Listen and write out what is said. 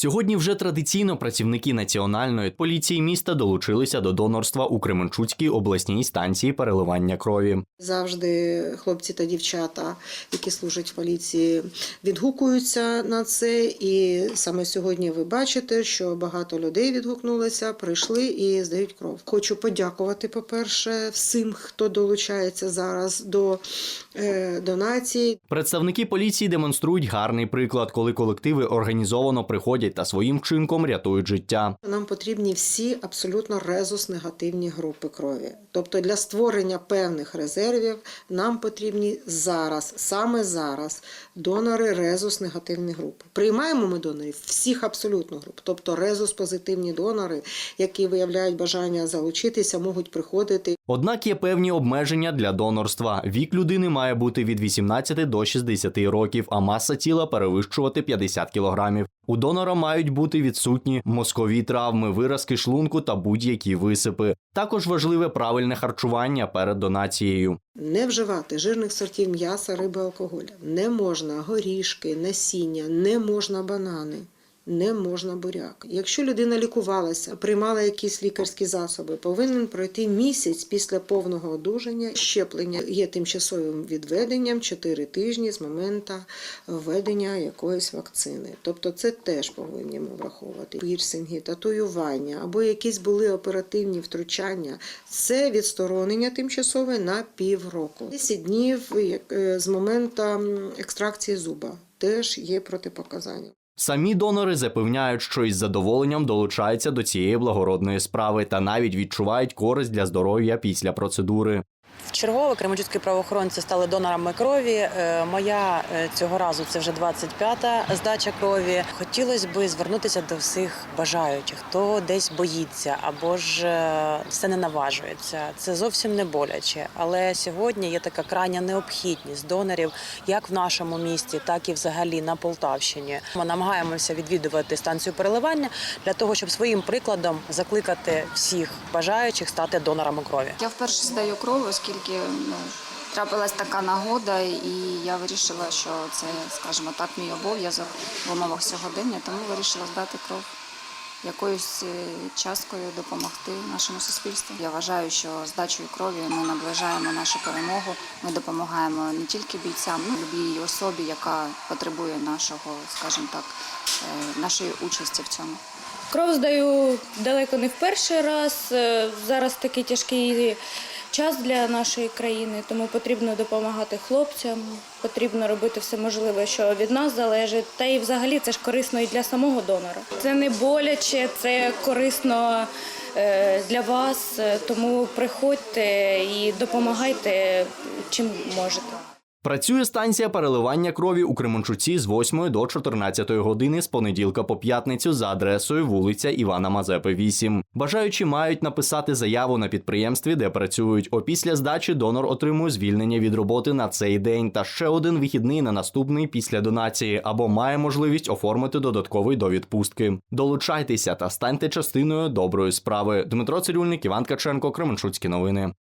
Сьогодні вже традиційно працівники національної поліції міста долучилися до донорства у Кременчуцькій обласній станції переливання крові. Завжди хлопці та дівчата, які служать в поліції, відгукуються на це. І саме сьогодні ви бачите, що багато людей відгукнулося, прийшли і здають кров. Хочу подякувати, по-перше, всім, хто долучається зараз до е, донації. Представники поліції демонструють гарний приклад, коли колективи організовано приходять та своїм вчинком рятують життя. Нам потрібні всі абсолютно резус-негативні групи крові. Тобто для створення певних резервів нам потрібні зараз, саме зараз, донори резус-негативних груп. Приймаємо ми донорів всіх абсолютно груп, тобто резус-позитивні донори, які виявляють бажання залучитися, можуть приходити. Однак є певні обмеження для донорства. Вік людини має бути від 18 до 60 років, а маса тіла перевищувати 50 кілограмів. У донора мають бути відсутні мозкові травми, виразки шлунку та будь-які висипи. Також важливе правильне харчування перед донацією. Не вживати жирних сортів м'яса, риби, алкоголя. Не можна горішки, насіння, не можна банани. Не можна буряк. Якщо людина лікувалася, приймала якісь лікарські засоби, повинен пройти місяць після повного одужання. Щеплення є тимчасовим відведенням 4 тижні з моменту введення якоїсь вакцини. Тобто це теж повинні ми враховувати. Пірсинги, татуювання або якісь були оперативні втручання. Це відсторонення тимчасове на півроку. 10 днів е, з моменту екстракції зуба теж є протипоказання. Самі донори запевняють, що із задоволенням долучаються до цієї благородної справи та навіть відчувають користь для здоров'я після процедури. Вчергове кременчуцькі правоохоронці стали донорами крові. Е, Моя е, цього разу це вже 25-та здача крові. Хотілося б звернутися до всіх бажаючих, хто десь боїться або ж е, все не наважується. Це зовсім не боляче. Але сьогодні є така крайня необхідність донорів як в нашому місті, так і взагалі на Полтавщині. Ми намагаємося відвідувати станцію переливання для того, щоб своїм прикладом закликати всіх бажаючих стати донорами крові. Я вперше здаю кров, оскільки ну, трапилась така нагода, і я вирішила, що це, скажімо так, мій обов'язок в умовах сьогодення, тому вирішила здати кров. Якоюсь е, часткою допомогти нашому суспільству. Я вважаю, що здачею крові ми наближаємо нашу перемогу. Ми допомагаємо не тільки бійцям, ну любій особі, яка потребує нашого, скажімо так, е, нашої участі в цьому. Кров здаю далеко не в перший раз. Е, Зараз такий тяжкий час для нашої країни, тому потрібно допомагати хлопцям, потрібно робити все можливе, що від нас залежить. Та і взагалі це ж корисно і для самого донора. Це не боляче, це корисно е, для вас, е, тому приходьте і допомагайте чим можете. Працює станція переливання крові у Кременчуці з 8 до 14 години з понеділка по п'ятницю за адресою вулиця Івана Мазепи, 8. Бажаючі мають написати заяву на підприємстві, де працюють. Опісля здачі донор отримує звільнення від роботи на цей день та ще один вихідний на наступний після донації або має можливість оформити додатковий до відпустки. Долучайтеся та станьте частиною доброї справи. Дмитро Цирюльник, Іван Каченко, Кременчуцькі новини.